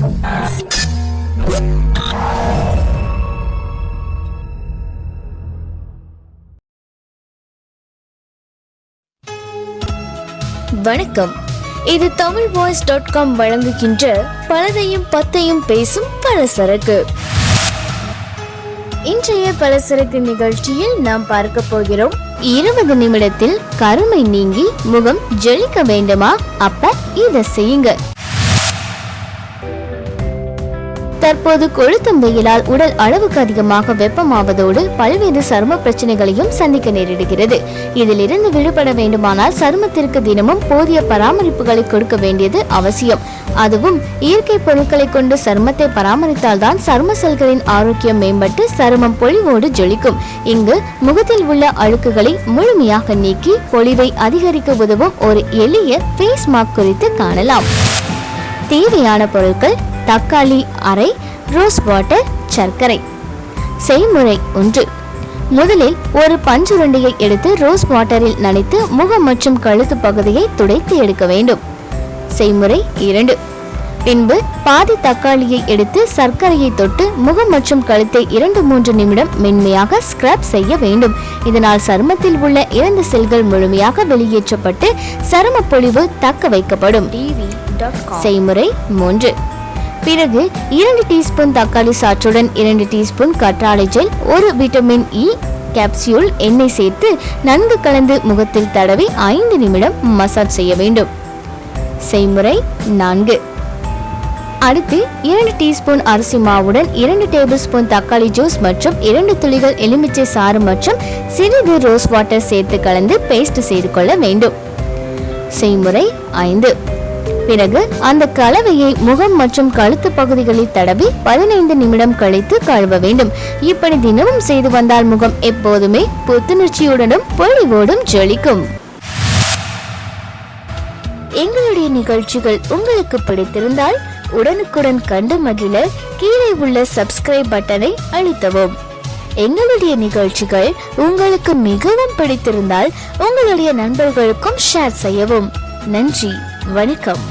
வணக்கம். இது Tamil voice dot com வழங்குகின்ற பலதையும் பத்தையும் பேசும் பலசரக்கு. இன்றைய பலசரக்கு நிகழ்ச்சியில் நாம் பார்க்க போகிறோம். இருபது நிமிடத்தில் கருமை நீங்கி முகம் ஜொலிக்க வேண்டுமா? அப்ப இத செய்யுங்க. தற்போது கொளுத்தும் வெயிலால் உடல் அளவுக்கு அதிகமாக வெப்பமாவதோடு பல்வேறு சரும பிரச்சனைகளையும் சந்திக்க நேரிடுகிறது. இதிலிருந்து விடுபட வேண்டுமானால் சருமத்திற்கு தினமும் போதிய பராமரிப்புகளை கொடுக்க வேண்டியது அவசியம். அதுவும் இயற்கை பொருட்களை கொண்டு சருமத்தை பராமரித்தால்தான் சரும செல்களின் ஆரோக்கியம் மேம்பட்டு சருமம் பொலிவோடு ஜொலிக்கும். இங்கு முகத்தில் உள்ள அழுக்குகளை முழுமையாக நீக்கி பொலிவை அதிகரிக்க உதவும் ஒரு எளிய ஃபேஸ் மாஸ்க் குறித்து காணலாம். தேவையான பொருட்கள் தக்காளி அரை ரோஸ் வாட்டர் சர்க்கரை. செய்முறை ஒன்று. முதலில் ஒரு பஞ்சுருண்டையை எடுத்து ரோஸ் வாட்டரில் நனைத்து முகம் மற்றும் கழுத்து பகுதியை துடைத்து எடுக்க வேண்டும். செய்முறை இரண்டு. பின்பு பாதி தக்காளியை எடுத்து சர்க்கரையை தொட்டு முகம் மற்றும் கழுத்தை இரண்டு மூன்று நிமிடம் மென்மையாக ஸ்க்ரப் செய்ய வேண்டும். இதனால் சருமத்தில் உள்ள இறந்த செல்கள் முழுமையாக வெளியேற்றப்பட்டு சரும பொலிவு தக்க வைக்கப்படும். செய்முறை மூன்று. பிறகு இரண்டு டீஸ்பூன் தக்காளி சாற்றுடன் இரண்டு டீஸ்பூன் கற்றாழை ஜெல் ஒரு விட்டமின் இ கேப்சியூல் எண்ணெய் சேர்த்து நன்கு கலந்து முகத்தில் தடவி ஐந்து நிமிடம் மசாஜ் செய்ய வேண்டும். செய்முறை நான்கு. அடுத்து இரண்டு டீஸ்பூன் அரிசி மாவுடன் இரண்டு டேபிள் ஸ்பூன் தக்காளி ஜூஸ் மற்றும் இரண்டு துளிகள் எலுமிச்சை சாறு மற்றும் சிறிது ரோஸ் வாட்டர் சேர்த்து கலந்து பேஸ்ட் செய்து கொள்ள வேண்டும். செய்முறை ஐந்து. பிறகு அந்த கலவையை முகம் மற்றும் கழுத்து பகுதிகளில் தடவி பதினைந்து நிமிடம் கழித்து கழுவ வேண்டும். இப்படி தினமும் செய்து வந்தால் முகம் எப்போதுமே புத்துணர்ச்சியுடனும் பொழிவோடும் ஜொலிக்கும். எங்களுடைய நிகழ்ச்சிகள் உங்களுக்கு பிடித்திருந்தால் உடனுக்குடன் கண்டு மகிழ கீழே உள்ள சப்ஸ்கிரைப் பட்டனை அழுத்தவும். எங்களுடைய நிகழ்ச்சிகள் உங்களுக்கு மிகவும் பிடித்திருந்தால் உங்களுடைய நண்பர்களுக்கும் ஷேர் செய்யவும். நன்றி வணக்கம்.